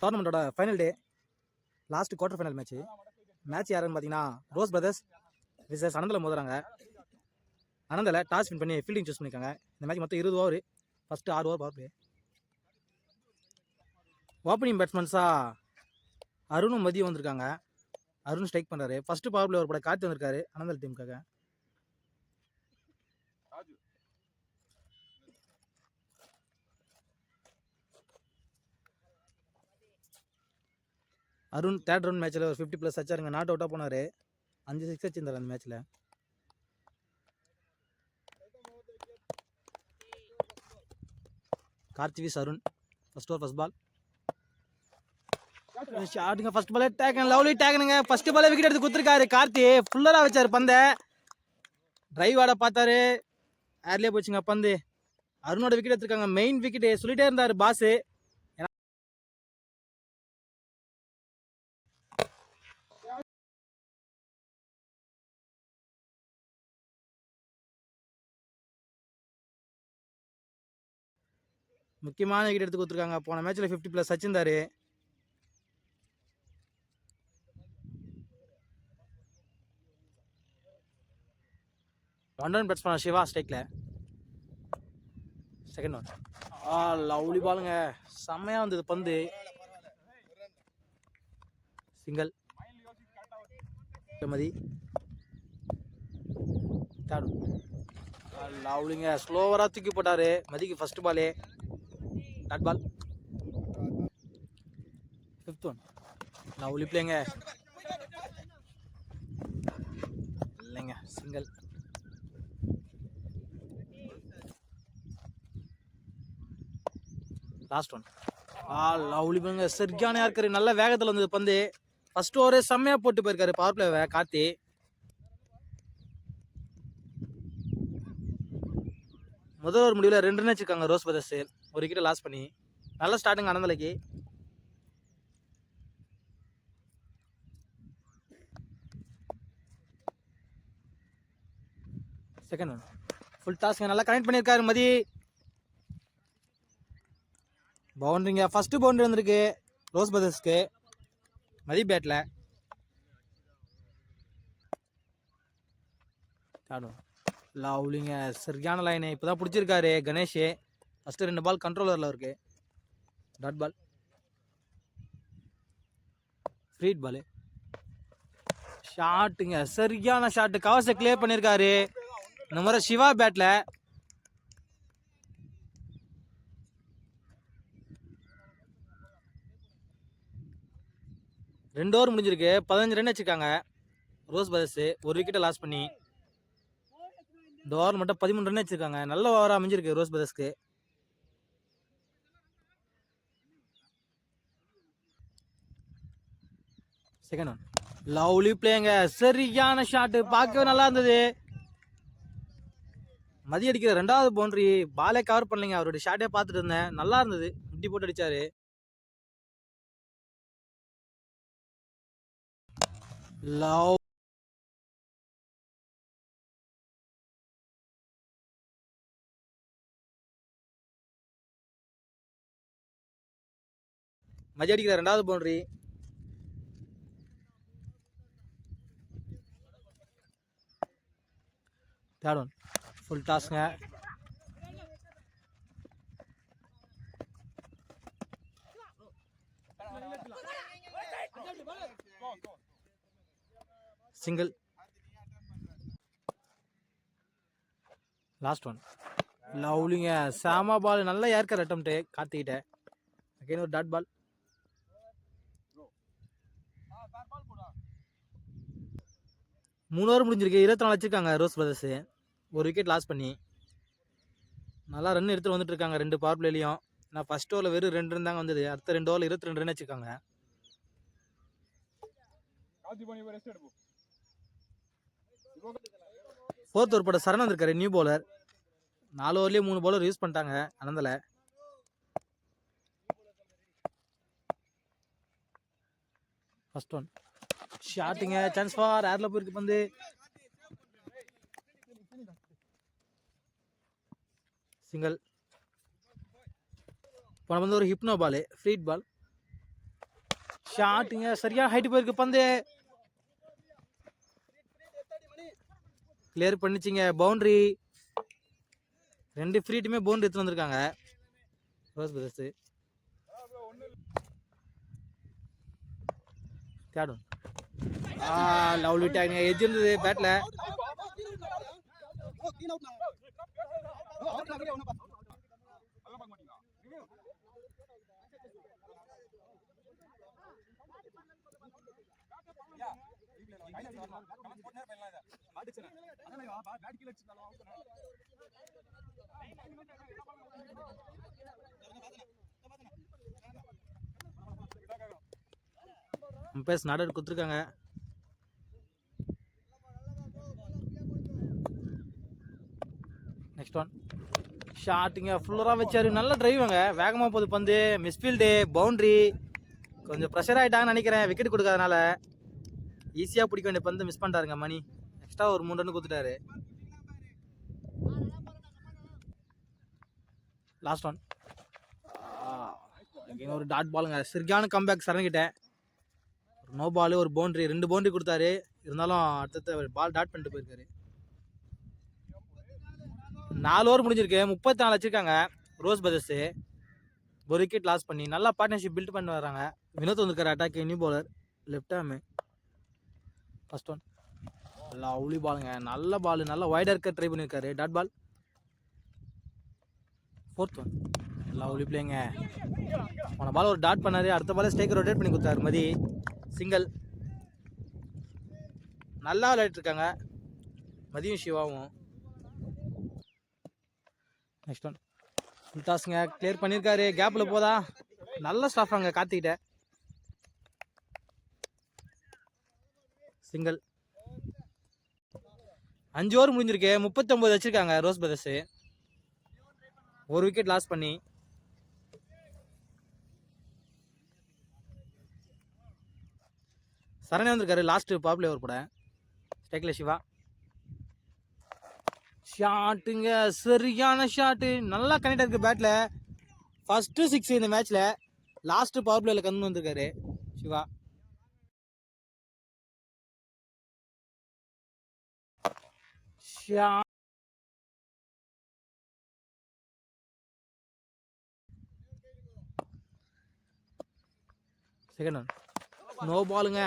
டோர்னமெண்ட்டோட final day last quarter final match match யாருன்னு பார்த்தீங்கன்னா Rose brothers versus அனந்தில் மோதுறாங்க. அனந்தில் toss win பண்ணி ஃபீல்டிங் சூஸ் பண்ணியிருக்காங்க இந்த மேட்ச் மொத்தம் இருபது ஓவர் ஃபஸ்ட்டு ஆறு ஓவர் பவர் பிளே ஓப்பனிங் பேட்ஸ்மேன்ஸாக அருணும் மதியம் வந்திருக்காங்க. அருண் ஸ்ட்ரைக் பண்ணுறாரு ஃபஸ்ட்டு பவர் பிளே ஒரு படம் காத்து வந்திருக்காரு அனந்தல் டீமுக்காக அருண் தேர்ட் ரவுண்ட் மேட்ச்சில் ஒரு ஃபிஃப்டி ப்ளஸ் அச்சாருங்க நாட் அவுட்டாக போனார். அஞ்சு சிக்ஸ் வச்சிருந்தார் அந்த மேட்ச்சில் கார்த்திவிஸ் Arun. First over first ball ஷாட்டுங்க ஃபர்ஸ்ட் பாலே டேக்கன் லவ்லி டேக்கனுங்க ஃபர்ஸ்ட் பாலே விக்கெட் எடுத்து கொடுத்துருக்காரு கார்த்தி. ஃபுல்லராக வச்சார் பந்த. டிரைவ் ஆட பார்த்தாரு. ஏர்லேயே போச்சுங்க பந்து. அருணோட விக்கெட் எடுத்துருக்காங்க. மெயின் விக்கெட் சொல்லிட்டே இருந்தார் பாஸு முக்கியமான விக்கெட் எடுத்து கொடுத்துருக்காங்க. போன மேட்ச்சில் ஃபிஃப்டி ப்ளஸ் வச்சிருந்தாரு ஒன் ரன் பேட்ஸ் பண்ண சிவா ஸ்ட்ரைக்கில் செகண்ட் ஒன் ஆ லவ்லி பாலுங்க செம்மையாக வந்தது பந்து. சிங்கிள் மதி தேர்ட் லவ்லிங்க. ஸ்லோவராக தூக்கி போட்டார். மதிக்கு ஃபர்ஸ்ட் பாலே dot ball fifth one lovely பிளேங்க இல்லைங்க சிங்கிள் லாஸ்ட் ஒன் ஆ லவ்லி பிளேங்க சரியான இருக்காரு? நல்ல வேகத்தில் வந்தது பந்து. ஃபர்ஸ்ட் ஓவரே செம்மையாக போட்டு போயிருக்காரு. பவர் பிளேவை கார்த்தி. முதல் ஒரு முடிவில் ரெண்டு ரன் வச்சிருக்காங்க ரோஸ் பிரதர்ஸ். ஒரு விக்கெட் லாஸ் பண்ணி நல்ல ஸ்டார்டிங் அனந்தலைக்கு. செகண்ட் ஒன் ஃபுல் டாஸ்க் நல்லா கனெக்ட் பண்ணியிருக்காரு மதி. பவுண்டரிங்க ஃபஸ்ட்டு பவுண்டரி வந்திருக்கு ரோஸ் பிரதர்ஸ்க்கு மதி பேட்டில் ஆடும் லவ்லிங்க சரியான லைனு இப்போ தான் பிடிச்சிருக்காரு கணேஷ். ஃபஸ்ட்டு ரெண்டு பால் கண்ட்ரோலரில் இருக்கு. டாட் பால் ஃப்ரீட் பாலு ஷாட்டுங்க சரியான ஷாட்டு கவசை கிளியர் பண்ணியிருக்காரு இந்த முறை சிவா பேட்டில் ரெண்டு ஓவர் முடிஞ்சிருக்கு. பதினஞ்சு ரன் வச்சுருக்காங்க. ரோஸ் பதர்ஸு ஒரு விக்கெட்டை லாஸ் பண்ணி. இந்த ஓவர் மட்டும் பதிமூணு ரன் வச்சுருக்காங்க. நல்ல ஓவராக அமைஞ்சிருக்கு ரோஸ் பிரதர்ஸ்க்கு செகண்ட் ஒன் லவ்லி பிளேங்க சரியான ஷாட்டு பார்க்கவே நல்லா இருந்தது. மதி அடிக்கிற ரெண்டாவது பவுண்டரி பாலே கவர் பண்ணலைங்க. அவருடைய ஷாட்டே பார்த்துட்டு இருந்தேன். நல்லா இருந்தது. முட்டி போட்டு அடிச்சாரு. லவ் மதிய அடிக்கிற ரெண்டாவது பவுண்டரி தேர்ட் ஒன் ஃபுல் டாஸ்ங்க சிங்கிள் லாஸ்ட் ஒன் லவ்லிங்க சாமா பால் நல்லா ஏற்கர் அட்டம்ட்டு கார்த்திகிட்ட. அகைன் ஒரு டாட் பால் மூணு ஓவர் முடிஞ்சிருக்கு. இருபத்தி நாலு வச்சிருக்காங்க ரோஸ் பிரதர்ஸு ஒரு விக்கெட் லாஸ் பண்ணி. நல்லா ரன் எடுத்துட்டு வந்துட்டு இருக்காங்க ரெண்டு பவர் பிளேலையும் நான் ஃபர்ஸ்ட் ஓவரில் வெறும் ரெண்டு ரன் தாங்க வந்தது. அடுத்த ரெண்டு ஓவரில் இருபத்தி ரெண்டு ரன் வச்சிருக்காங்க. ஃபோர்த் ஓவர் போட சரண் வந்திருக்காரு நியூ பவுலர் நாலு ஓவர்லேயே மூணு பவுலர் யூஸ் பண்ணிட்டாங்க அனந்தல. ஃபர்ஸ்ட் ஒன் ஷாட்டிங்க சான்ஸ் ஃபார் ஏர்ல போயிருக்கு பந்து சிங்கிள் போன வந்து ஒரு ஹிப்னோ பால் ஃப்ரீட் பால் ஷாட்டுங்க சரியான ஹைட் போயிருக்கு பந்து. கிளியர் பண்ணிச்சிங்க பவுண்டரி ரெண்டு ஃப்ரீட்டுமே பவுண்டரி எடுத்து வந்திருக்காங்க. ரோஸ் பிரதர்ஸ் தேடும் லவ்லி டேக்ங்க எஜ் இருந்தது பேட்டில் அம்பேஸ் நாடர் கொடுத்துருக்காங்க. நெக்ஸ்ட் ஒன் ஷாட்டுங்க ஃபுல்லராக வச்சார். நல்ல டிரைவுங்க வேகமாக போகுது பந்து. மிஸ்ஃபீல்டு பவுண்ட்ரி கொஞ்சம் ப்ரெஷர் ஆகிட்டாங்கன்னு நினைக்கிறேன். விக்கெட் கொடுக்காதனால. ஈஸியாக பிடிக்க வேண்டிய பந்து மிஸ் பண்ணிட்டாருங்க மணி. எக்ஸ்ட்ரா ஒரு மூணு ரன் கொடுத்துட்டாரு. லாஸ்ட் ஒன் ஒரு டாட் பாலுங்க சரியான கம்பேக் சரணிக்கிட்ட ஒரு நோ பால் ஒரு பவுண்டரி ரெண்டு பவுண்ட்ரி கொடுத்தாரு. இருந்தாலும் அடுத்தடுத்த பால் டாட் பண்ணிட்டு போயிருக்காரு. நாலு ஓவர் முடிஞ்சிருக்கு. முப்பத்தி நாலு வச்சிருக்காங்க. ரோஸ் பதர்ஸு ஒரு விக்கெட் லாஸ் பண்ணி நல்லா பார்ட்னர்ஷிப் பில்ட் பண்ணி வராங்க. வினோத் வந்திருக்காரு அட்டாக் நியூ பவுலர் லெஃப்ட் ஹேமு ஃபர்ஸ்ட் ஒன் லவ்லி பாலுங்க நல்ல பால் நல்ல வைடர் இருக்க ட்ரை பண்ணியிருக்காரு dot ball fourth one lovely பிளேங்க போன பால் ஒரு டாட் பண்ணார். அடுத்த பால் ஸ்டேக் ரொட்டேட் பண்ணி கொடுத்தாரு மதி. சிங்கிள் நல்லா விளையாடிட்டு இருக்காங்க. மதியம் சிவாவும். நெக்ஸ்ட் ஒன் ஃபுல் டாஸ்ங்க கிளியர் பண்ணியிருக்காரு கேப்பில் போதா? நல்ல ஸ்டாஃப் அங்கே கார்த்திகிட்ட. சிங்கிள் அஞ்சு ஓவர் முடிஞ்சிருக்கு. முப்பத்தொம்போது வச்சுருக்காங்க ரோஸ் பிரதர்ஸு ஒரு விக்கெட் லாஸ் பண்ணி. சரணே வந்திருக்காரு லாஸ்ட்டு பாப்புலர் ஓவர் கூட ஸ்டேக்ல சிவா. ஷாட்டுங்க சரியான ஷாட்டு. நல்லா கனெக்ட் இருக்கு பேட்டில் ஃபஸ்ட்டு சிக்ஸ் இந்த மேட்ச்சில் லாஸ்ட்டு பவர் பிளேயில் கந்து வந்திருக்காரு சிவா. ஷா செகண்ட் ஒன் நோ பாலுங்க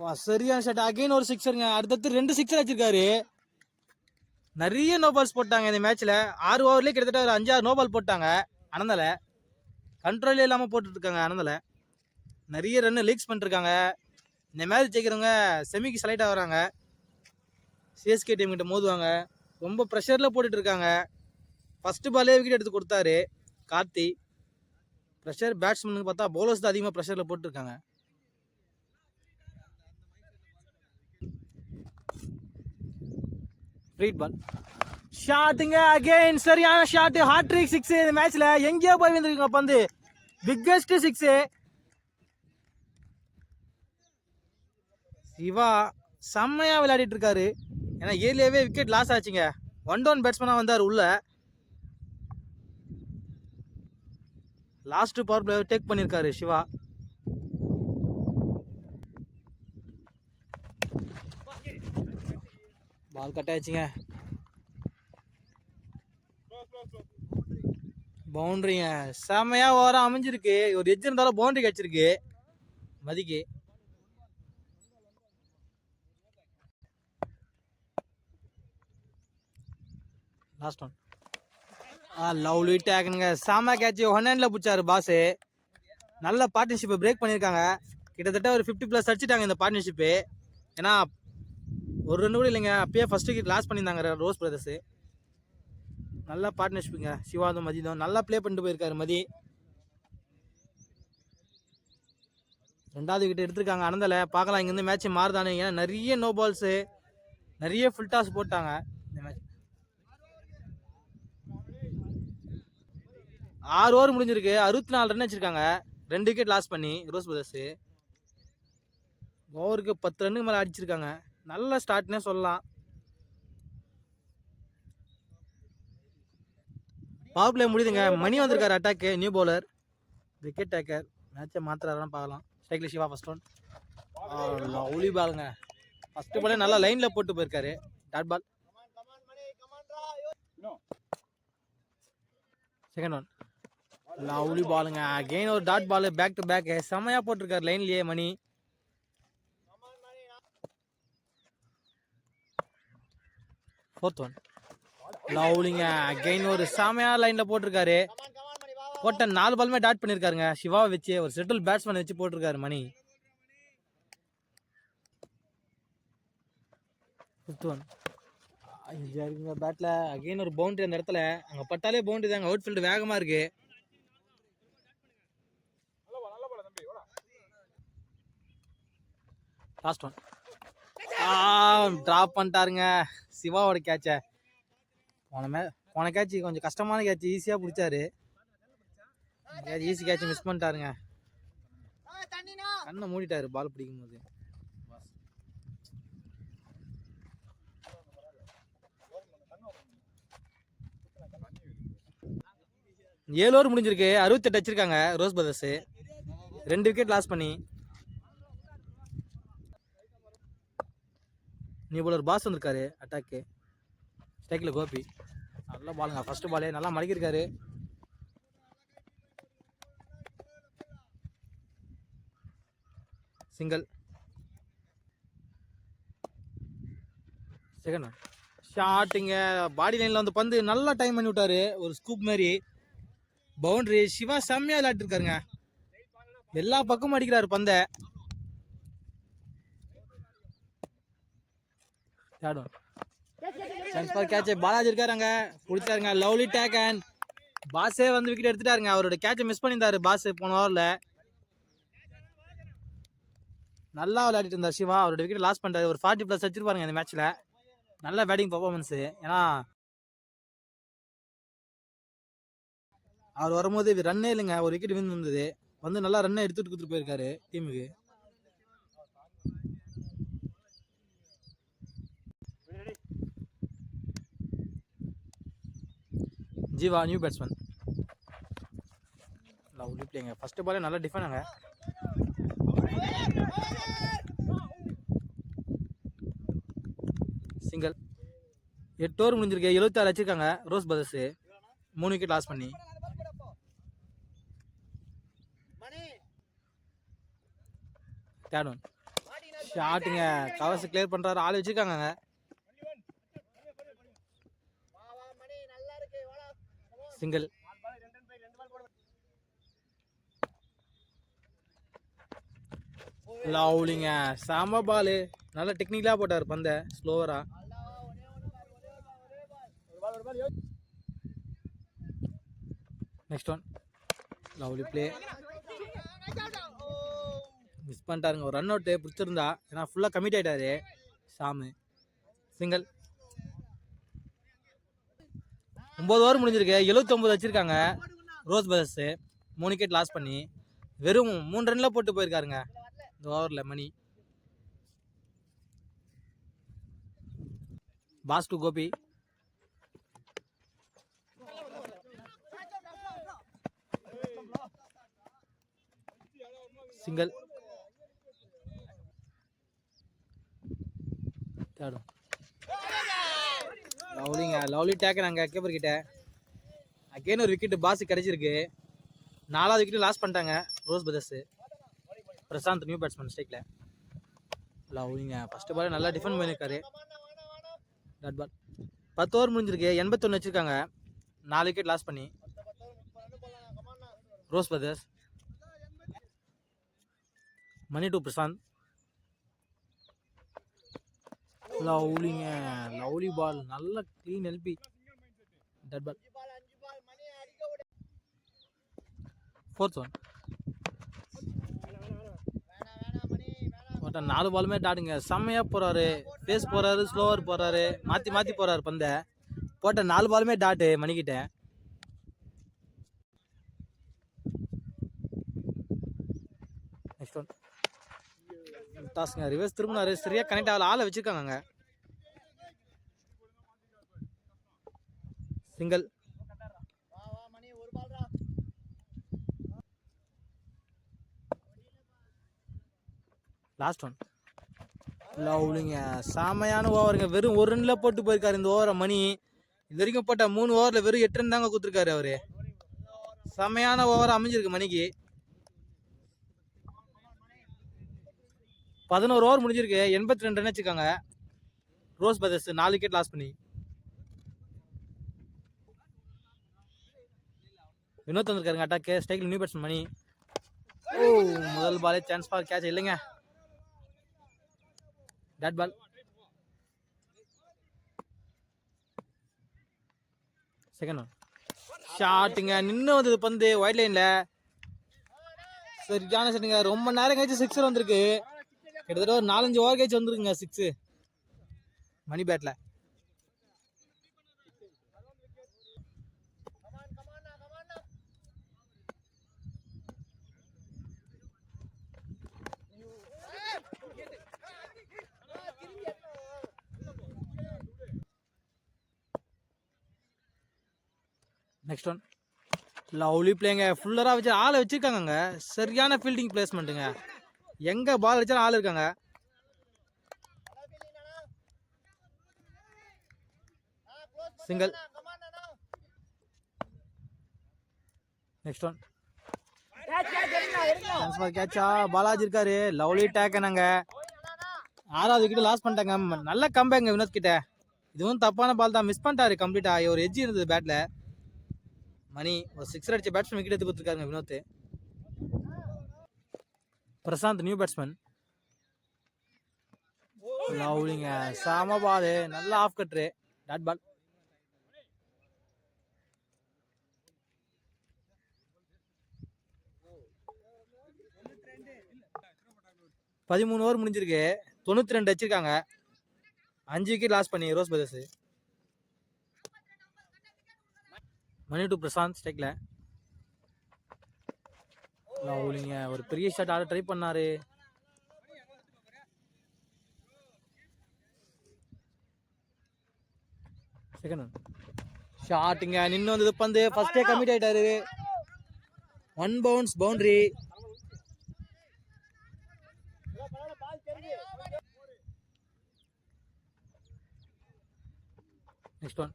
சரியான ஷாட் அகைன் ஒரு சிக்ஸருங்க அடுத்தடுத்து ரெண்டு சிக்ஸர் வச்சிருக்காரு நிறைய நோபால்ஸ் போட்டாங்க இந்த மேட்ச்சில் ஆறு ஓவர்லேயே கிட்டத்தட்ட ஒரு அஞ்சாறு நோபால் போட்டாங்க. அனந்தலை. கண்ட்ரோலே இல்லாமல் போட்டுட்ருக்காங்க அனந்தலை. நிறைய ரன் லீக்ஸ் பண்ணிருக்காங்க இந்த மேட்ச் ஜெயிக்கிறவங்க செமிக்கு செலக்ட் ஆகிறாங்க. சிஎஸ்கே டீம் கிட்ட மோதுவாங்க. ரொம்ப ப்ரெஷரில் போட்டுட்டு இருக்காங்க ஃபர்ஸ்ட் பாலே விக்கெட் எடுத்து கொடுத்தாரு. கார்த்தி. ப்ரெஷர் பேட்ஸ்மேனுக்கு பார்த்தா பவுலர்ஸ் தான் அதிகமாக ப்ரெஷரில் போட்டுருக்காங்க ரீட் பால் ஷாட்டுங்க அகெயின் சரியான ஷாட்டு ஹாட்ரிக் சிக்ஸ் இந்த மேட்ச்ல எங்கேயோ போய் வந்திருக்கீங்க பந்து பிக்கஸ்ட் சிக்ஸ் சிவா செம்மையா விளையாடிட்டு இருக்காரு. ஏன்னா ஏர்லியாவே விக்கெட் லாஸ் ஆச்சுங்க. ஒன் டவுன் பேட்ஸ்மேனாக வந்தார் உள்ள. லாஸ்ட் பவர் பிளேயர் டேக் பண்ணியிருக்காரு சிவா. பால் கட் ஆயிடுச்சுங்க பவுண்டரிங்க செமையாக ஓரம் அமைஞ்சிருக்கு ஒரு எஜ் இருந்தாலும் பவுண்டரி கிடச்சிருக்கு மதிக்கு லாஸ்ட் ஒன் ஆ லவ்லி டேக்குங்க செம கேட்ச் ஒன் ஹேண்டில் பிடிச்சாரு பாஸு நல்ல பார்ட்னர்ஷிப்பை பிரேக் பண்ணியிருக்காங்க கிட்டத்தட்ட ஒரு ஃபிஃப்டி ப்ளஸ் அடிச்சிட்டாங்க இந்த பார்ட்னர்ஷிப்பு ஏன்னா ஒரு ரெண்டு கூட இல்லைங்க அப்பயே ஃபர்ஸ்ட் விக்கெட் லாஸ் பண்ணியிருந்தாங்க ரோஸ் பிரதர்ஸு நல்ல பார்ட்னர்ஷிப்புங்க சிவாதும் மதிதும் நல்லா ப்ளே பண்ணிட்டு போயிருக்காரு மதி ரெண்டாவது விக்கெட் எடுத்திருக்காங்க அனந்தலை. பார்க்கலாம் இங்கேருந்து மேட்ச் மாறுதானே. ஏன்னா நிறைய நோ பால்ஸு நிறைய ஃபுல் டாஸ் போட்டாங்க. இந்த மேட்ச் ஆறு ஓவர் முடிஞ்சிருக்கு. அறுபத்தி நாலு ரன் வச்சிருக்காங்க. ரெண்டு விக்கெட் லாஸ் பண்ணி ரோஸ் பிரதர்ஸு ஓவருக்கு பத்து ரன்னுக்கு மேலே அடிச்சிருக்காங்க. நல்ல ஸ்டார்ட்னே சொல்லலாம். பவர் பிளே முடியுதுங்க. மணி வந்திருக்காரு அட்டாக்கு நியூ பவுலர் விக்கெட் டேக்கர் மேட்சை மாத்திராரான்னு பார்க்கலாம். ஸ்ட்ரைக்கில் சிவா ஃபர்ஸ்ட் ஒன் லவ்லி பாலுங்க ஃபர்ஸ்ட் பாலே நல்லா லைனில் போட்டு போயிருக்காரு. Dot ball second one lovely பாலுங்க அகெயின் ஒரு dot ball back to back செம்மையாக போட்டிருக்காரு லைன்லேயே மணி. ஃபோர்த் ஒன் லவ்லிங்க அகைன் ஒரு செமையா லைனில் போட்டிருக்காரு. போட்ட நாலு பாலுமே டாட் பண்ணியிருக்காருங்க சிவாவை வச்சு ஒரு செட்டில் பேட்ஸ்மேன் வச்சு போட்டிருக்காரு மணி. ஃபிஃப்த் ஒன் இருக்குங்க பேட்டில் அகெயின் ஒரு பவுண்டரி அந்த இடத்துல. அங்கே பட்டாலே பவுண்டரி தாங்க. அவுட் ஃபீல்டு வேகமாக இருக்கு. லாஸ்ட் ஒன் ட்ராப் பண்ணிட்டாருங்க. சிவாவோட கேட்சை போன மே போன கேட்ச் கொஞ்சம் கஷ்டமான கேட்ச் ஈஸியாக பிடிச்சாரு. ஈஸி கேட்ச் மிஸ் பண்ணிட்டாருங்க. கண்ணை மூடிட்டாரு பால் பிடிக்கும் போது ஏழு ஓவர் முடிஞ்சிருக்கு. அறுபத்தெட்டு வச்சிருக்காங்க ரோஸ் பிரதர்ஸ் ரெண்டு விக்கெட் லாஸ் பண்ணி. நீ போல ஒரு பாஸ் வந்திருக்காரு அட்டாக்கு ஸ்ட்ரைக்கில் கோபி. நல்லா பாலுங்க ஃபஸ்ட்டு பாலே நல்லா மடக்கியிருக்காரு. சிங்கிள் செகண்ட் ஷாட்டுங்க பாடி லைனில் வந்து பந்து நல்லா டைம் பண்ணி விட்டாரு. ஒரு ஸ்கூப் மாதிரி. பவுண்டரி சிவா செம்மையாக விளையாட்டுருக்காருங்க எல்லா பக்கமும் அடிக்கிறாரு பந்தை. தேடும் ஒன் கேட்ச் பாலாஜி இருக்காருங்க. பிடிச்சாருங்க லவ்லி டேக் அண்ட் பாஸே வந்து விக்கெட் எடுத்துட்டாருங்க. அவரோட கேட்சை மிஸ் பண்ணியிருந்தாரு. பாஸ் போன ஓவரில் நல்லா விளையாடிட்டு இருந்தார் சிவா. அவரோட விக்கெட் லாஸ் பண்ணிட்டாரு. ஒரு ஃபார்ட்டி ப்ளஸ் வச்சிருப்பாருங்க இந்த மேட்ச்சில் நல்ல பேட்டிங் பர்ஃபார்மன்ஸு ஏன்னா அவர் வரும்போது ரன்னே இல்லைங்க. ஒரு விக்கெட் வின் வந்தது. வந்து நல்லா ரன்னை எடுத்துகிட்டு கொடுத்துட்டு போயிருக்காரு டீமுக்கு ஜீவா நியூ பேட்ஸ்மேன் லவ்லி பிளேங்க ஃபஸ்ட்டு பாலே நல்லா டிஃபனாங்க சிங்கிள் எட்டு ஓவர் முடிஞ்சிருக்கு. எழுபத்தாறு வச்சிருக்காங்க ரோஸ் பிரதர்ஸ் மூணு விக்கெட் லாஸ் பண்ணி. தேர்ட் ஒன் ஷாட்டுங்க கவர்ஸ் கிளியர் பண்ணுறாரு ஆள் வச்சுருக்காங்க சிங்கிள் லவ்லிங்க செம பாலு நல்ல டெக்னிக்கலாக போட்டார் பந்த. ஸ்லோவரா next one lovely play miss பண்ணிட்டாருங்க. ஒரு ரன் அவுட்டு பிடிச்சிருந்தா. ஏன்னா ஃபுல்லாக கமிட் ஆகிட்டாரு சாமு. சிங்கிள் ஒம்பது ஓவர் முடிஞ்சிருக்கு. எழுபத்தொம்பது வச்சுருக்காங்க. ரோஸ் பிரதர்ஸு மூணு விக்கெட் லாஸ் பண்ணி வெறும் மூணு ரன்ல போட்டு போயிருக்காருங்க. இந்த ஓவரில் Mani. Pass to Gopi. Single தேடும் லவ்லிங்க லவ்லி டேக்கர் அங்கே கேப்பர் கிட்ட. அகெயின் ஒரு விக்கெட்டு பாஸு கிடச்சிருக்கு. நாலாவது விக்கெட் லாஸ் பண்ணிட்டாங்க Rose Brothers Prashanth new batsman ஸ்டேக்கில் லவ்லிங்க ஃபஸ்ட்டு பால் நல்லா டிஃபெண்ட் பண்ணியிருக்காரு டாட் பால் பத்து ஓவர் முடிஞ்சிருக்கு எண்பத்தொன்று வச்சுருக்காங்க. நாலு விக்கெட் லாஸ் பண்ணி. Rose brothers Mani to Prasanth லவ்லிங்க lovely ball நல்ல clean LB dot ball fourth one மொத்தம் நாலு பாலுமே டாட்டுங்க செம்மையாக போகிறாரு ஃபேஸ் போகிறாரு ஸ்லோவர் போகிறாரு மாற்றி மாற்றி போகிறாரு பந்தை. போட்ட நாலு பாலுமே டாட்டு மணிக்கிட்ட. நெக்ஸ்ட் ஒன் டாஸ்ங்க ரிவர்ஸ் திரும்பினாரு. சரியாக கனெக்ட் ஆகல. ஆளை வச்சிருக்காங்க சிங்கல் லாஸ்ட் ஒன் லவ்லிங்க. செமையான ஓவருங்க. வெறும் ஒரு ரன்ல போட்டு போயிருக்காரு இந்த ஓவரை மணி. இது வரைக்கும் போட்ட மூணு ஓவரில் வெறும் எட்டு ரன் தாங்க கொடுத்துருக்காரு அவரு. செமையான ஓவர் அமைஞ்சிருக்கு மணிக்கு. பதினோரு ஓவர் முடிஞ்சிருக்கு. எண்பத்தி ரெண்டு ரன் வச்சுக்காங்க. ரோஸ் பிரதர்ஸ் நாலு விக்கெட் லாஸ் பண்ணி. வினோத் வந்திருக்காருங்க அட்டாக்கு ஸ்டைக்கில் நியூ பேட்ஸ்மேன் மணி. ஓ முதல் பாலே சான்ஸ் பால் கேட்ச் இல்லைங்க. டாட் பால் செகண்ட் ஒன் ஷாட்டுங்க நின்று வந்தது பந்து ஒயிட் லைன்ல சரியான ஷாட்டுங்க ரொம்ப நேரம் கழிச்சு சிக்ஸர் வந்திருக்கு. கிட்டத்தட்ட ஒரு நாலஞ்சு ஓவர் கழிச்சு வந்துருக்குங்க சிக்ஸு மணி பேட்ல நெக்ஸ்ட் ஒன் லவ்லி பிளேங்க ஃபுல்லராக வச்சு ஆளை வச்சுருக்காங்கங்க. சரியான ஃபீல்டிங் பிளேஸ்மெண்ட்டுங்க எங்கே பால் வச்சாலும் ஆள் இருக்காங்க. சிங்கிள் நெக்ஸ்ட் ஒன் கேட்சா பாலாஜி இருக்காரு. லவ்லி டேக்கனாங்க ஆறாவது கிட்ட லாஸ் பண்ணிட்டாங்க. நல்ல கம்பேங்க வினோத் கிட்ட. இதுவும் தப்பான பால் தான். மிஸ் பண்ணிட்டாரு. கம்ப்ளீட்டா ஒரு எஜ்ஜி இருந்தது பேட்ல மணி ஒரு சிக்ஸர் அடித்த பேட்ஸ்மேன் விக்கெட் எடுத்து கொடுத்துருக்காங்க வினோத் பிரசாந்த் நியூ பேட்ஸ்மேன் லவ்லிங்க சாம பாலு நல்ல ஆஃப் கட்ரு டாட் பால் பதிமூணு ஓவர் முடிஞ்சிருக்கு. தொண்ணூற்றி ரெண்டு வச்சிருக்காங்க. அஞ்சு விக்கெட் லாஸ் பண்ணி Rose Brothers Mani to Prashanth ஸ்ட்ரைக்ல லவ்லிங்க ஒரு பெரிய ஷாட் ஆட ட்ரை பண்ணாரு. செகண்ட் ஷாட்டுங்க நின்று வந்தது பந்து. ஃபர்ஸ்டே கமிட் ஆயிட்டாரு. One bounce boundary next one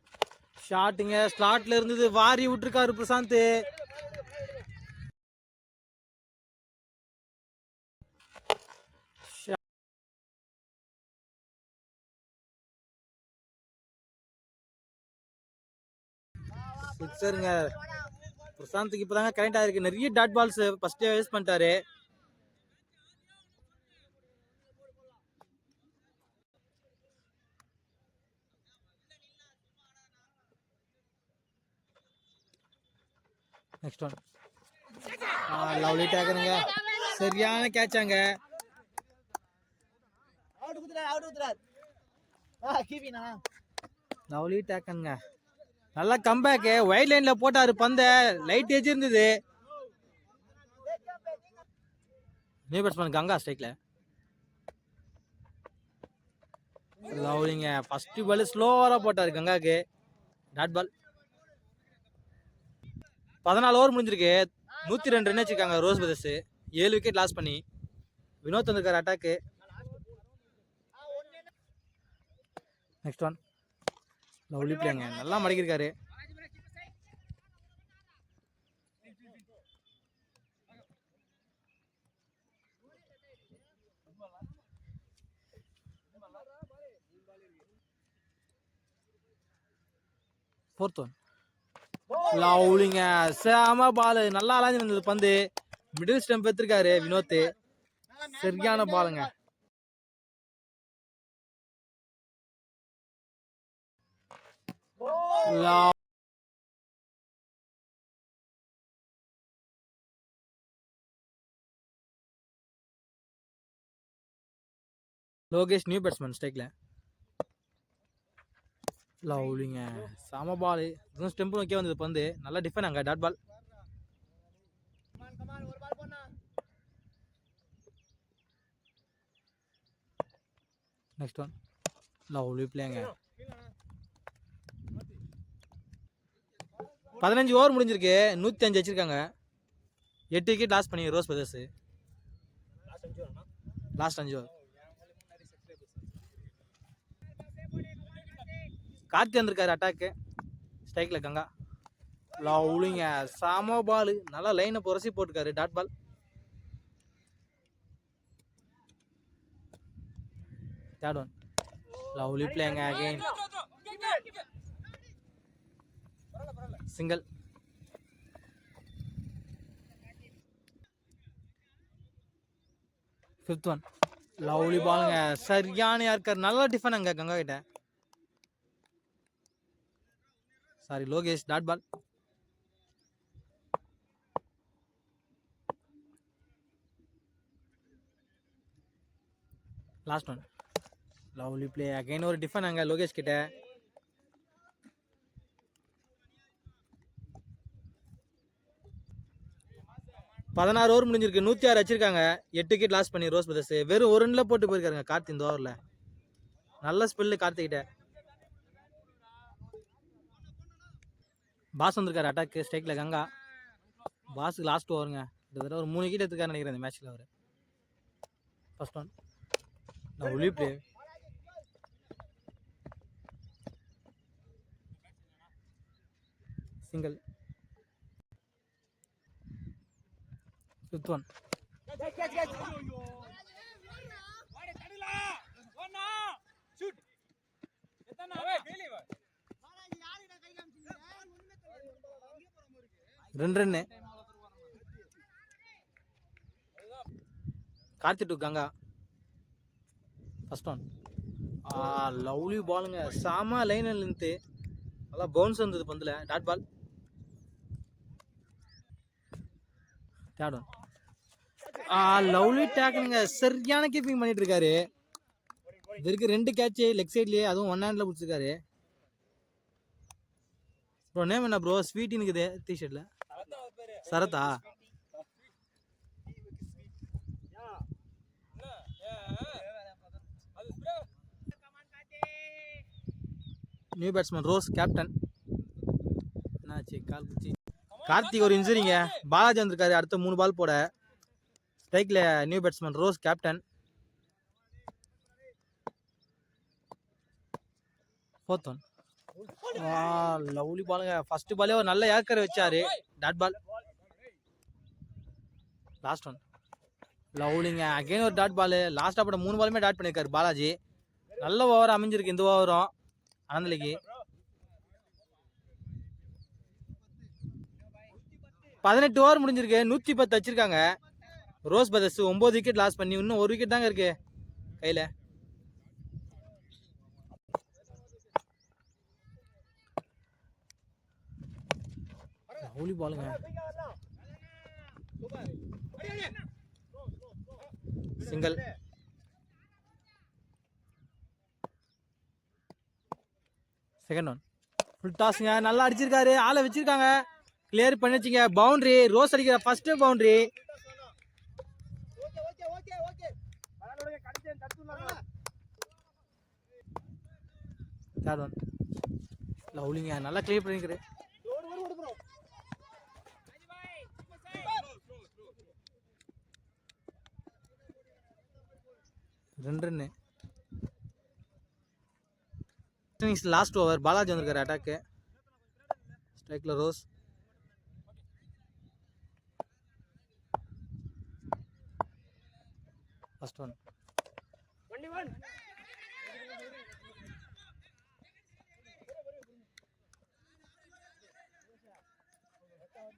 ஷாட்டுங்க ஸ்லாட்ல இருந்தது. வாரி விட்டுருக்காரு பிரசாந்த். சிக்ஸருங்க பிரசாந்த்க்கு இப்பதாங்க கரெக்ட் ஆயிருக்கு நிறைய டாட் பால்ஸ் ஃபர்ஸ்டே வேஸ்ட் பண்ணிட்டாரு. நெக்ஸ்ட் ஒன் லவ்லி டேக்கனுங்க சரியான கேட்சாங்க லவ்லி டேக்கனுங்க நல்லா கம்பேக்கு ஒயிட் லைன்ல போட்டாரு பந்த. லைட் ஏஜ் இருந்தது. நியூ பேட்ஸ்மேன் கங்கா ஸ்ட்ரைக்ல லவ்லிங்க ஃபர்ஸ்ட் பால் ஸ்லோவரா போட்டாரு கங்காக்கு. டாட் பால் பதினாலு ஓவர் முடிஞ்சிருக்கு. நூற்றி ரெண்டு ரன் வச்சுருக்காங்க ரோஸ் பிரதர்ஸ் ஏழு விக்கெட் லாஸ் பண்ணி. வினோத் வந்திருக்கார் அட்டாக்கு நெக்ஸ்ட் ஒன் லவ்லி பிளேங்க நல்லா மடக்கியிருக்காரு. ஃபோர்த் ஒன் லவ்லிங்க செம பால் நல்லா அலாஞ்சி வந்தது பந்து. மிடில் ஸ்டெம்ப் எடுத்திருக்காரு வினோத் சரியான பாலுங்க லோகேஷ் நியூ பேட்ஸ்மேன் ஸ்டேக்ல லவ்லிங்க. செம பால் இதுவும் ஸ்டெம்ப் நோக்கி வந்தது. பந்து நல்லா டிஃபன் அங்க. Dot ball next one lovely பிளேங்க பதினஞ்சு ஓவர் முடிஞ்சிருக்கு. நூற்றி அஞ்சு வச்சிருக்காங்க. எட்டு விக்கெட் லாஸ் பண்ணி ரோஸ் பிரதர்ஸ். லாஸ்ட் அஞ்சு ஓவர் கார்த்தி வந்திருக்காரு அட்டாக்கு ஸ்ட்ரைக்கில் கங்கா. லவ்லிங்க சாமோ பால் நல்லா லைனை புரசி போட்டுருக்காரு dot ball third one lovely பிளேங்க again single fifth one lovely பாலுங்க சரியான யாருக்கார். நல்லா டிஃபன் அங்கே கங்கா கிட்ட. Sorry Lokesh dot ball last one lovely play again ஒரு டிஃபன் அங்கே லோகேஷ் கிட்ட. பதினாறு ஓவர் முடிஞ்சிருக்கு. நூற்றி ஆறு வச்சிருக்காங்க. எட்டு விக்கெட் லாஸ் பண்ணி ரோஸ் பிரதர்ஸ் வெறும் ஒரு ரன்ல போட்டு போயிருக்காருங்க கார்த்தி இந்த ஓவரில் நல்ல ஸ்பெல்லு கார்த்திகிட்ட பாஸ் வந்திருக்காரு அட்டாக்கு ஸ்ட்ரைக்கில் கங்கா. பாஸுக்கு லாஸ்ட் ஓவருங்க கிட்டத்தட்ட ஒரு மூணு விக்கெட் எடுத்துக்காரு நினைக்கிறேன் இந்த மேட்ச்சில் அவர். ஃபர்ஸ்ட் ஒன் நான் ஒளி பிளே சிங்கிள் ஃபிஃப்த் ஒன் ரெண்டு run Karthi to Ganga. First one lovely பாலுங்க சாமா லைன் நின்று நல்லா பவுன்ஸ் வந்தது பந்தில். Dot ball third one ah lovely டேக்கனுங்க சரியான கீப்பிங் பண்ணிட்டு இருக்காரு. இது இருக்கு ரெண்டு கேட்ச் லெக் சைட்லயே அதுவும் ஒன் ஹேண்ட்ல பிடிச்சிருக்காரு. ப்ரோ நேம் என்ன ப்ரோ ஸ்வீட்டின்னு இருக்குது டிஷர்ட்டில் சரத்தா நியூ பேட்ஸ்மேன் ரோஸ் கேப்டன் என்னாச்சு கால் குச்சி. கார்த்திக் ஒரு இன்ஜுரிங்க பாலாஜி வந்திருக்காரு அடுத்த மூணு பால் போட. ஸ்ட்ரைக்கில் நியூ பேட்ஸ்மேன் ரோஸ் கேப்டன் போத்தோன் லவ்லி பாலுங்க ஃபர்ஸ்ட் பாலே ஒரு நல்ல ஏக்கர் வச்சாரு. டாட் பால் லாஸ்ட் ஒன் லவ்லிங்க அகைன் ஒரு டாட் பால் லாஸ்ட்டாக போட்ட மூணு பாலுமே டாட் பண்ணியிருக்காரு பாலாஜி. நல்ல ஓவர் அமைஞ்சிருக்கு இந்த ஓவரும் அனந்தலிக்கு பதினெட்டு ஓவர் முடிஞ்சிருக்கு. நூற்றி பத்து வச்சுருக்காங்க. ரோஸ் பிரதர்ஸ் ஒம்பது விக்கெட் லாஸ் பண்ணி இன்னும் ஒரு விக்கெட் தாங்க இருக்கு. கையில். ஹோலி பாலுங்க சிங்கிள் செகண்ட் ஒன் ஃபுல் டாஸுங்க நல்லா அடிச்சிருக்காரு. ஆளை வச்சிருக்காங்க. கிளியர் பண்ணி வச்சுங்க. பவுண்டரி ரோஸ் அடிக்கிற ஃபர்ஸ்ட் பவுண்டரி தேர்ட் ஒன் லவ்லிங்க நல்லா கிளியர் பண்ணிக்கிறேன் ரெண்டு ரன்னு லாஸ்ட் ஓவர் பாலாஜி வந்திருக்காரு அட்டாக்கு ஸ்ட்ரைக்கில் Rose first one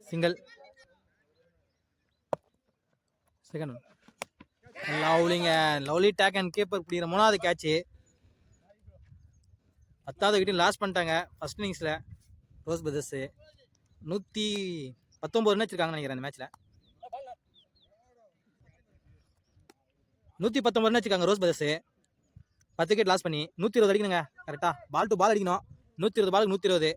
single second one லவ்லிங்க. Lovely take and keeper பிடிக்கிற மூணாவது கேட்ச்சு பத்தாவது விக்கெட் லாஸ் பண்ணிட்டாங்க ஃபர்ஸ்ட் இன்னிங்ஸில் ரோஸ் பிரதர்ஸு. நூற்றி பத்தொம்பது ரன் நினைக்கிறேன் அந்த மேட்ச்சில் நூற்றி பத்தொம்பது ரன் ரோஸ் பிரதர்ஸு. பத்து விக்கெட் லாஸ் பண்ணி நூற்றி இருபது அடிக்கணுங்க. கரெக்டாக பால் டு பால் அடிக்கணும். நூற்றி இருபது பாலுக்கு நூற்றி இருபது.